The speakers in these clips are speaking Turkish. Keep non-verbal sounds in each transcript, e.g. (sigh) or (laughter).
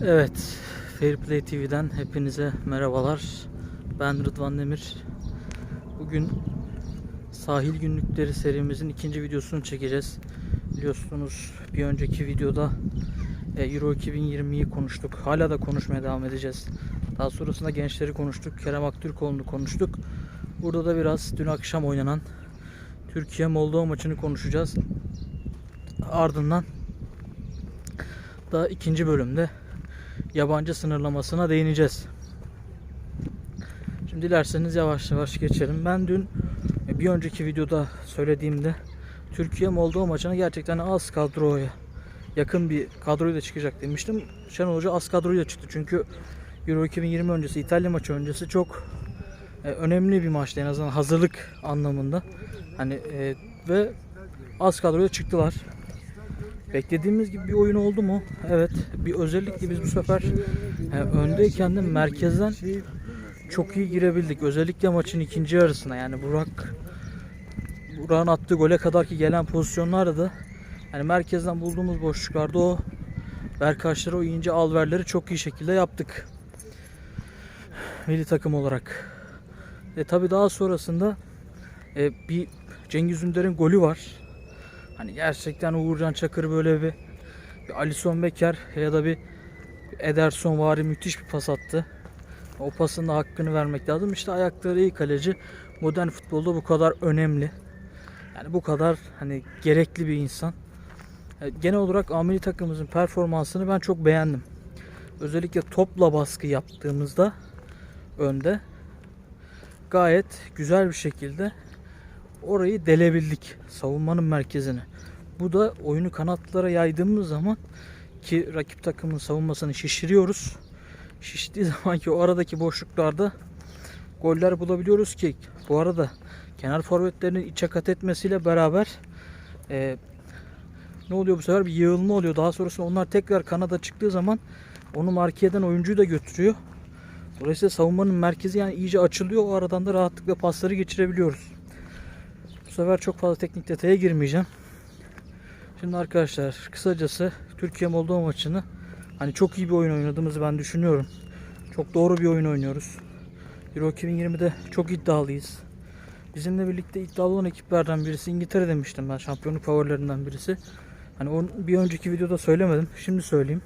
Evet, Fair Play TV'den hepinize merhabalar. Ben Rıdvan Demir. Bugün sahil günlükleri serimizin ikinci videosunu çekeceğiz. Biliyorsunuz bir önceki videoda e, Euro 2020'yi konuştuk. Hala da konuşmaya devam edeceğiz. Daha sonrasında gençleri konuştuk. Kerem Aktürkoğlu'nu konuştuk. Burada da biraz dün akşam oynanan Türkiye Moldova maçını konuşacağız. Ardından da ikinci bölümde yabancı sınırlamasına değineceğiz. Şimdi dilerseniz yavaş yavaş geçelim. Ben dün e, bir önceki videoda söylediğimde Türkiye Moldova maçına gerçekten az kadroya yakın bir kadroyla çıkacak demiştim. Şenol Hoca az kadroyla çıktı. Çünkü Euro 2020 öncesi İtalya maçı öncesi çok e, önemli bir maçtı en azından hazırlık anlamında. Hani e, ve az kadroyla çıktılar. Beklediğimiz gibi bir oyun oldu mu? Evet. Bir özellikle biz bu sefer e, öndeyken de merkezden çok iyi girebildik. Özellikle maçın ikinci yarısına yani Burak Burak'ın attığı gole kadar ki gelen pozisyonlarda da yani merkezden bulduğumuz boşluklarda o Berkaçları o ince alverleri çok iyi şekilde yaptık. Milli takım olarak. E tabi daha sonrasında e, bir Cengiz Ünder'in golü var. Hani gerçekten Uğurcan Çakır böyle bir, bir Alisson Becker ya da bir Ederson vari müthiş bir pas attı. O pasın da hakkını vermek lazım. İşte ayakları iyi kaleci modern futbolda bu kadar önemli. Yani bu kadar hani gerekli bir insan. Yani genel olarak ameli takımımızın performansını ben çok beğendim. Özellikle topla baskı yaptığımızda önde gayet güzel bir şekilde orayı delebildik savunmanın merkezini. Bu da oyunu kanatlara yaydığımız zaman ki rakip takımın savunmasını şişiriyoruz. Şiştiği (laughs) zaman ki o aradaki boşluklarda goller bulabiliyoruz ki bu arada kenar forvetlerinin içe kat etmesiyle beraber e, ne oluyor bu sefer bir yığılma oluyor. Daha sonrasında onlar tekrar kanada çıktığı zaman onu marke eden oyuncuyu da götürüyor. Dolayısıyla savunmanın merkezi yani iyice açılıyor. O aradan da rahatlıkla pasları geçirebiliyoruz. Sefer çok fazla teknik detaya girmeyeceğim. Şimdi arkadaşlar kısacası Türkiye Moldova maçını hani çok iyi bir oyun oynadığımızı ben düşünüyorum. Çok doğru bir oyun oynuyoruz. Euro 2020'de çok iddialıyız. Bizimle birlikte iddialı olan ekiplerden birisi İngiltere demiştim ben şampiyonluk favorilerinden birisi. Hani onu bir önceki videoda söylemedim. Şimdi söyleyeyim.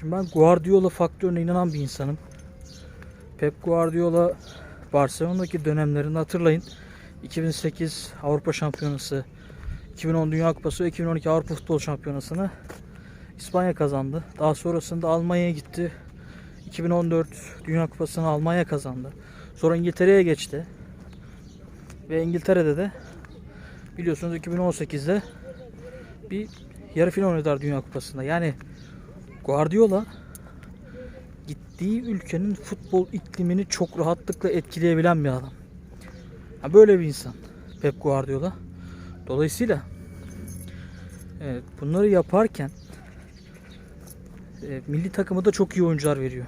Şimdi ben Guardiola faktörüne inanan bir insanım. Pep Guardiola Barcelona'daki dönemlerini hatırlayın. 2008 Avrupa Şampiyonası, 2010 Dünya Kupası ve 2012 Avrupa Futbol Şampiyonası'nı İspanya kazandı. Daha sonrasında Almanya'ya gitti. 2014 Dünya Kupası'nı Almanya kazandı. Sonra İngiltere'ye geçti. Ve İngiltere'de de biliyorsunuz 2018'de bir yarı final oynadılar Dünya Kupası'nda. Yani Guardiola gittiği ülkenin futbol iklimini çok rahatlıkla etkileyebilen bir adam. Ha, böyle bir insan Pep Guardiola. Dolayısıyla evet, bunları yaparken e, milli takıma da çok iyi oyuncular veriyor.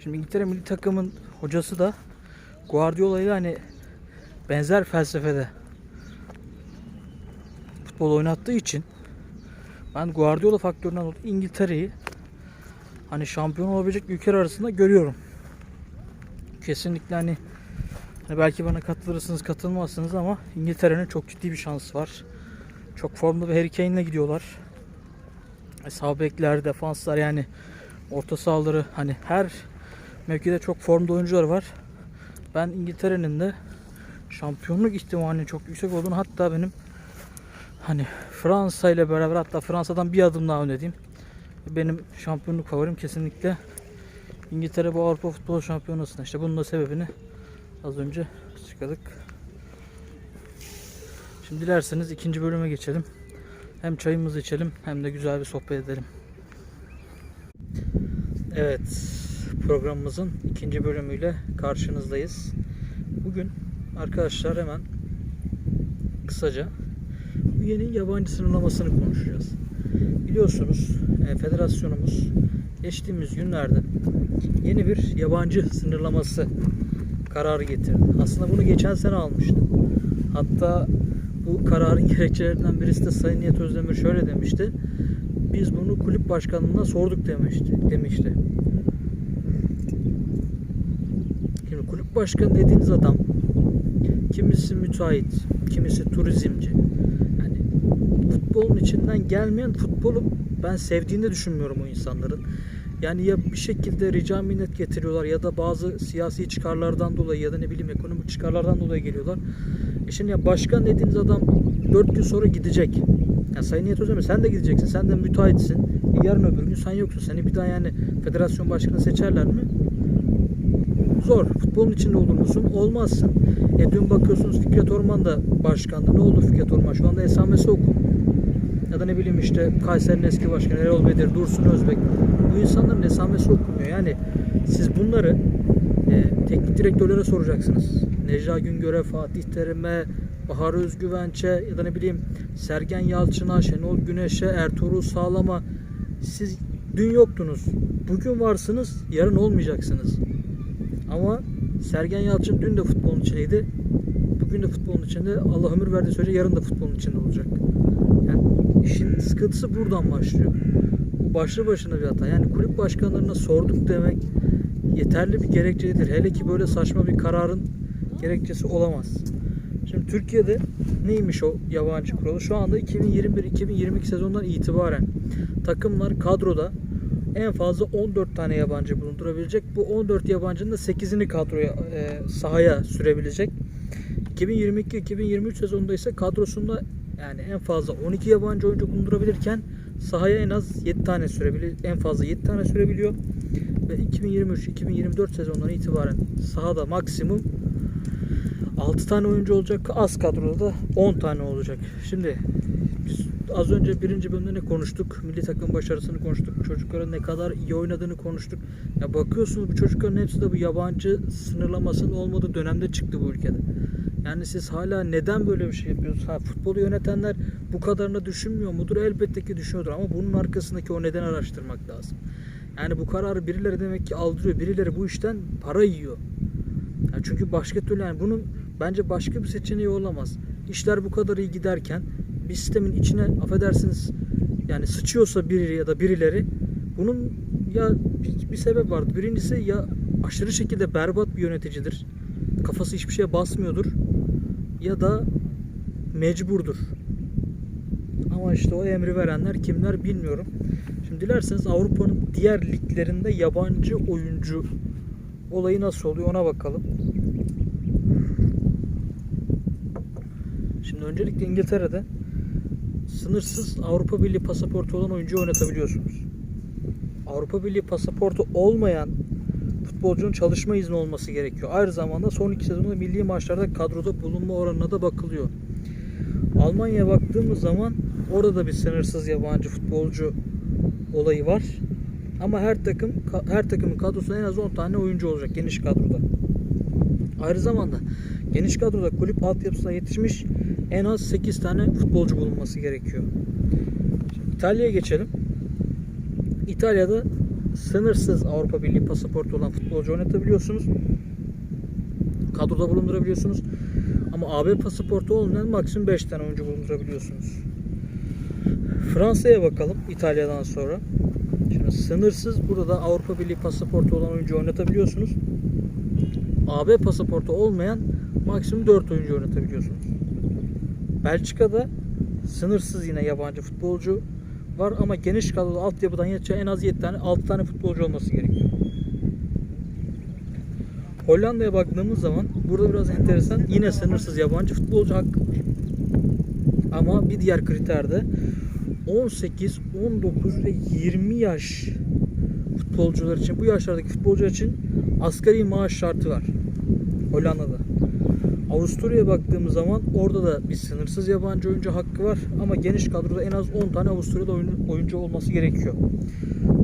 Şimdi İngiltere milli takımın hocası da Guardiola ile hani benzer felsefede futbol oynattığı için ben Guardiola faktöründen dolayı İngiltere'yi hani şampiyon olabilecek ülkeler arasında görüyorum. Kesinlikle hani belki bana katılırsınız katılmazsınız ama İngiltere'nin çok ciddi bir şansı var. Çok formda bir Harry Kane'le gidiyorlar. E, Sağ bekler, defanslar yani orta sahaları hani her mevkide çok formda oyuncular var. Ben İngiltere'nin de şampiyonluk ihtimalinin çok yüksek olduğunu hatta benim hani Fransa ile beraber hatta Fransa'dan bir adım daha öne. Benim şampiyonluk favorim kesinlikle İngiltere bu Avrupa Futbol Şampiyonası'nda. İşte bunun da sebebini az önce açıkladık. Şimdi dilerseniz ikinci bölüme geçelim. Hem çayımızı içelim hem de güzel bir sohbet edelim. Evet, programımızın ikinci bölümüyle karşınızdayız. Bugün arkadaşlar hemen kısaca bu yeni yabancı sınırlamasını konuşacağız. Biliyorsunuz e, federasyonumuz geçtiğimiz günlerde yeni bir yabancı sınırlaması kararı getirdi. Aslında bunu geçen sene almıştı. Hatta bu kararın (laughs) gerekçelerinden birisi de Sayın Nihat Özdemir şöyle demişti. biz bunu kulüp başkanlığına sorduk demişti. demişti. Şimdi kulüp başkanı dediğiniz adam kimisi müteahhit, kimisi turizmci. Yani futbolun içinden gelmeyen futbolu ben sevdiğini düşünmüyorum o insanların. Yani ya bir şekilde rica minnet getiriyorlar ya da bazı siyasi çıkarlardan dolayı ya da ne bileyim ekonomik çıkarlardan dolayı geliyorlar. E şimdi ya başkan dediğiniz adam 4 gün sonra gidecek. Ya Sayın Nihat Özdemir sen de gideceksin. Sen de müteahhitsin. E yarın öbür gün sen yoksun. Seni bir daha yani federasyon başkanı seçerler mi? Zor. Futbolun içinde olur musun? Olmazsın. E dün bakıyorsunuz Fikret Orman da başkandı. Ne oldu Fikret Orman? Şu anda esamesi okumuyor. Ya da ne bileyim işte Kayseri'nin eski başkanı Erol Bedir, Dursun Özbek. Bu insanların esamesi okumuyor. Yani siz bunları e, teknik direktörlere soracaksınız. Necla Güngör'e, Fatih Terim'e, Bahar Özgüvenç'e ya da ne bileyim Sergen Yalçın'a, Şenol Güneş'e, Ertuğrul Sağlam'a siz dün yoktunuz. Bugün varsınız, yarın olmayacaksınız. Ama Sergen Yalçın dün de futbolun içindeydi. Bugün de futbolun içinde. Allah ömür verdiği sürece yarın da futbolun içinde olacak. Sıkıntısı buradan başlıyor. Bu başlı başına bir hata. Yani kulüp başkanlarına sorduk demek yeterli bir gerekçedir. Hele ki böyle saçma bir kararın gerekçesi olamaz. Şimdi Türkiye'de neymiş o yabancı kuralı? Şu anda 2021-2022 sezonundan itibaren takımlar kadroda en fazla 14 tane yabancı bulundurabilecek. Bu 14 yabancının da 8'ini kadroya e, sahaya sürebilecek. 2022-2023 sezonunda ise kadrosunda yani en fazla 12 yabancı oyuncu bulundurabilirken sahaya en az 7 tane sürebilir en fazla 7 tane sürebiliyor ve 2023-2024 sezonundan itibaren sahada maksimum 6 tane oyuncu olacak. Az kadroda da 10 tane olacak. Şimdi biz az önce birinci bölümde ne konuştuk? Milli takım başarısını konuştuk. Çocukların ne kadar iyi oynadığını konuştuk. Ya bakıyorsunuz bu çocukların hepsi de bu yabancı sınırlamasının olmadığı dönemde çıktı bu ülkede. Yani siz hala neden böyle bir şey yapıyorsunuz? Ha, futbolu yönetenler bu kadarını düşünmüyor mudur? Elbette ki düşünüyordur ama bunun arkasındaki o neden araştırmak lazım. Yani bu kararı birileri demek ki aldırıyor. Birileri bu işten para yiyor. Yani çünkü başka türlü yani bunun bence başka bir seçeneği olamaz. İşler bu kadar iyi giderken bir sistemin içine affedersiniz yani sıçıyorsa biri ya da birileri bunun ya bir, bir sebep vardır. Birincisi ya aşırı şekilde berbat bir yöneticidir. Kafası hiçbir şeye basmıyordur. Ya da mecburdur. Ama işte o emri verenler kimler bilmiyorum. Şimdi dilerseniz Avrupa'nın diğer liglerinde yabancı oyuncu olayı nasıl oluyor ona bakalım. Şimdi öncelikle İngiltere'de sınırsız Avrupa Birliği pasaportu olan oyuncu oynatabiliyorsunuz. Avrupa Birliği pasaportu olmayan futbolcunun çalışma izni olması gerekiyor. Aynı zamanda son iki sezonda milli maçlarda kadroda bulunma oranına da bakılıyor. Almanya'ya baktığımız zaman orada da bir sınırsız yabancı futbolcu olayı var. Ama her takım her takımın kadrosunda en az 10 tane oyuncu olacak geniş kadroda. Aynı zamanda geniş kadroda kulüp altyapısına yetişmiş en az 8 tane futbolcu bulunması gerekiyor. İtalya'ya geçelim. İtalya'da sınırsız Avrupa Birliği pasaportu olan futbolcu oynatabiliyorsunuz. Kadroda bulundurabiliyorsunuz. Ama AB pasaportu olmayan maksimum 5 tane oyuncu bulundurabiliyorsunuz. Fransa'ya bakalım İtalya'dan sonra. Şimdi sınırsız burada da Avrupa Birliği pasaportu olan oyuncu oynatabiliyorsunuz. AB pasaportu olmayan maksimum 4 oyuncu oynatabiliyorsunuz. Belçika'da sınırsız yine yabancı futbolcu var ama geniş kadroda altyapıdan yetişen en az 7 tane 6 tane futbolcu olması gerekiyor. Hollanda'ya baktığımız zaman burada biraz enteresan yine sınırsız yabancı futbolcu hakkı var. Ama bir diğer kriterde 18, 19 ve 20 yaş futbolcular için bu yaşlardaki futbolcular için asgari maaş şartı var. Hollanda'da. Avusturya'ya baktığımız zaman orada da bir sınırsız yabancı oyuncu hakkı var ama geniş kadroda en az 10 tane Avusturya'da oyuncu olması gerekiyor.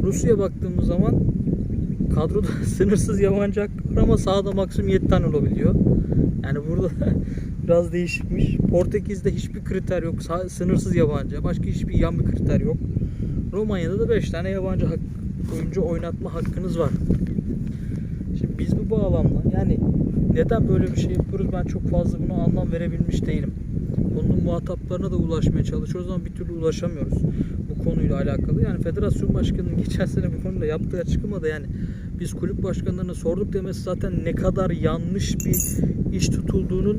Rusya'ya baktığımız zaman kadroda (laughs) sınırsız yabancı hakkı var ama sahada maksimum 7 tane olabiliyor. Yani burada (laughs) biraz değişikmiş. Portekiz'de hiçbir kriter yok. Sınırsız yabancı. Başka hiçbir yan bir kriter yok. Romanya'da da 5 tane yabancı hak, oyuncu oynatma hakkınız var. Şimdi biz bu bağlamda yani neden böyle bir şey yapıyoruz ben çok fazla buna anlam verebilmiş değilim. Bunun muhataplarına da ulaşmaya çalışıyoruz ama bir türlü ulaşamıyoruz. Bu konuyla alakalı. Yani federasyon başkanının (laughs) geçen sene bu konuda yaptığı açıklamada yani biz kulüp başkanlarına sorduk demesi zaten ne kadar yanlış bir iş tutulduğunun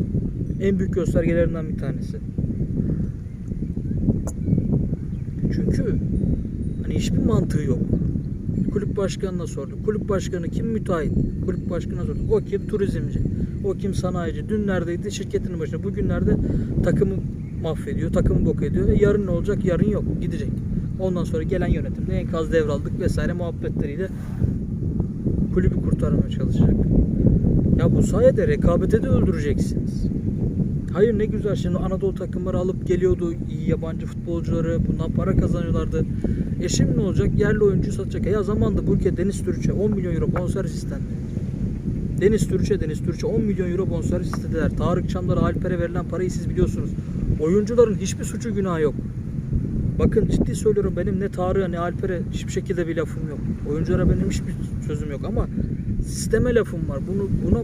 en büyük göstergelerinden bir tanesi. Çünkü hani hiçbir mantığı yok. Kulüp başkanına sorduk. Kulüp başkanı kim müteahhit? Kulüp başkanına sorduk. O kim turizmci? O kim sanayici? Dün neredeydi? Şirketin başında. Bugünlerde takımı mahvediyor. Takımı bok ediyor. E yarın ne olacak? Yarın yok. Gidecek. Ondan sonra gelen yönetimde enkaz devraldık vesaire muhabbetleriyle kulübü kurtarmaya çalışacak. Ya bu sayede rekabete de öldüreceksiniz. Hayır ne güzel şimdi Anadolu takımları alıp geliyordu iyi yabancı futbolcuları bundan para kazanıyorlardı. E şimdi ne olacak? Yerli oyuncu satacak. Ya zamanda bu ülke Deniz Türüç'e 10 milyon euro bonservis istendi. Deniz Türüç'e Deniz Türüç'e 10 milyon euro bonservis istediler. Tarık Çamlar'a Alper'e verilen parayı siz biliyorsunuz. Oyuncuların hiçbir suçu günahı yok. Bakın ciddi söylüyorum benim ne Tarık'a ne Alper'e hiçbir şekilde bir lafım yok. Oyunculara benim hiçbir sözüm yok ama sisteme lafım var. Bunu buna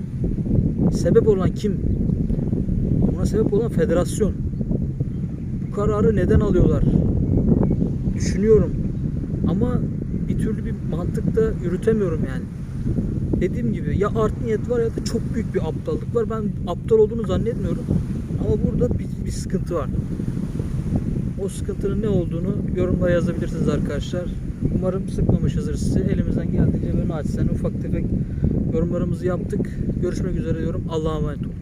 sebep olan kim? Buna sebep olan federasyon. Bu kararı neden alıyorlar? Düşünüyorum. Ama bir türlü bir mantıkta yürütemiyorum yani. Dediğim gibi ya art niyet var ya da çok büyük bir aptallık var. Ben aptal olduğunu zannetmiyorum. Ama burada bir, bir sıkıntı var. O sıkıntının ne olduğunu yorumlara yazabilirsiniz arkadaşlar. Umarım sıkmamışızdır sizi. Elimizden geldiğince böyle naçizane ufak tefek yorumlarımızı yaptık. Görüşmek üzere diyorum. Allah'a emanet olun.